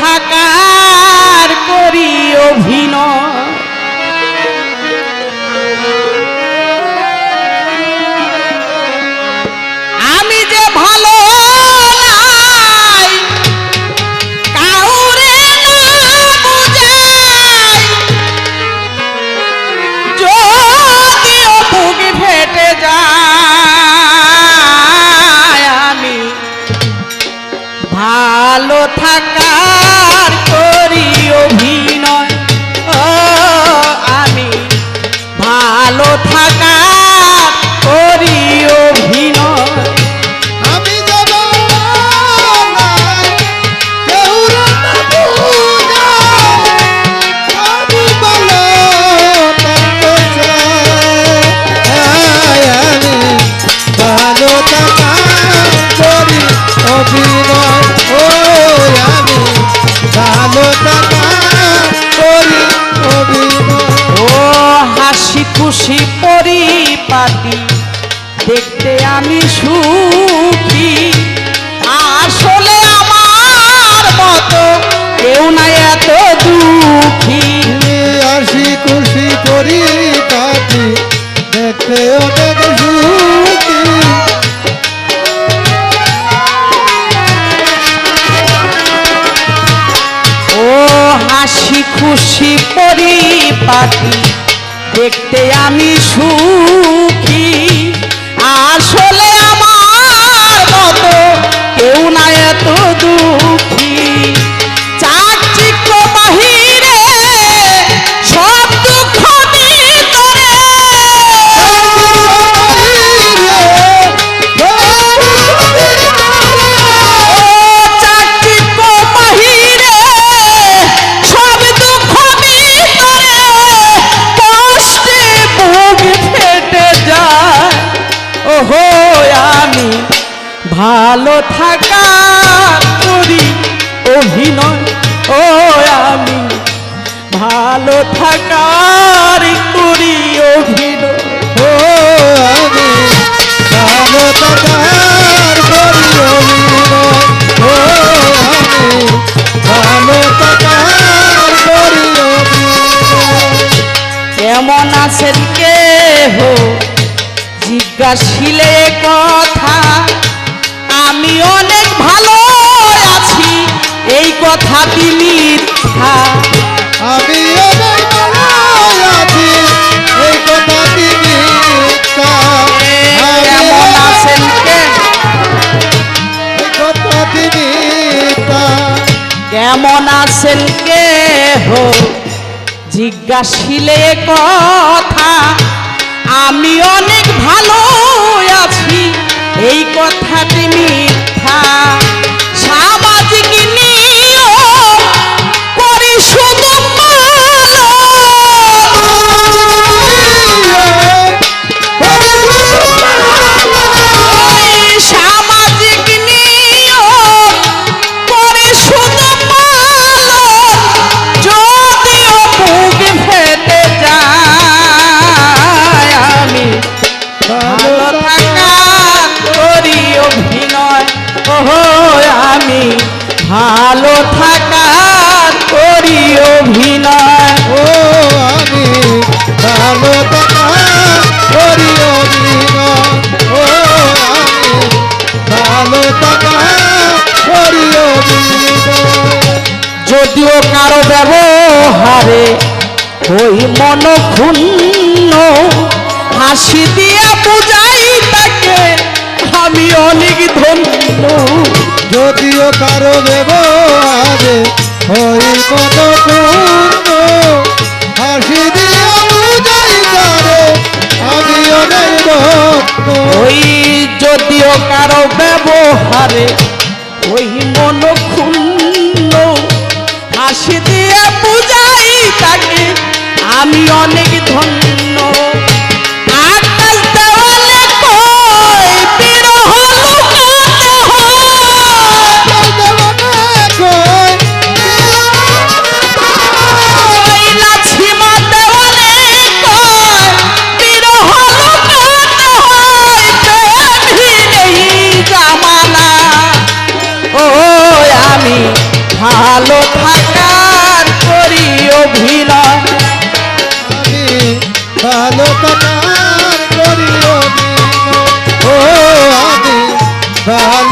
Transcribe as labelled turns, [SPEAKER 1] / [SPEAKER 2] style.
[SPEAKER 1] থাকার করি অভিনয়। হাসি খুশি পরিপাটি দেখতে আমি সুখী। আসলে ভালো থাকা করি, অভিনয়, ও আমি। ভালো থাকার করি, অভিনয়,
[SPEAKER 2] ও আমি। ভালো থাকার ও
[SPEAKER 1] কেমন আছেন কে হো জিজ্ঞাসিলে কথা আমি অনেক ভালো আছি। এই কথা মিথ্যা?
[SPEAKER 2] আমি অনেক ভালো আছি। এই কথা তিনি
[SPEAKER 1] কেমন আছেন কে
[SPEAKER 2] এই কথা তিনি
[SPEAKER 1] কেমন আছেন কে হো জিজ্ঞাসিলে কথা। আমি অনেক ভালো আছি। এই কথাটি মিথ্যা সামাজিক ওহো আমি ভালো থাকা করি অভিনয়।
[SPEAKER 2] ও আমি ভালো থাকা করি অভিনয়। ও আমি ভালো থাকা করি অভিনয়।
[SPEAKER 1] যদিও কারও ব্যবহারে ওই মন ক্ষুণ্ণ হাসি দিয়া তাকে আমি অনেক ধন্য
[SPEAKER 2] যদিও কারও ব্যবহারে হই পূর্ণ হাসি দিয়া বুঝাই তারে আমি অনেক
[SPEAKER 1] ওই যদিও কারও ব্যবহারে ওই মন ক্ষুণ্ণ। হাসি দিয়ে বুঝাই তাকে আমি অনেক ভালো থাকার করি অভিনয়। ভালো
[SPEAKER 2] থাকার করি অভিনয়। ও আদি ভালো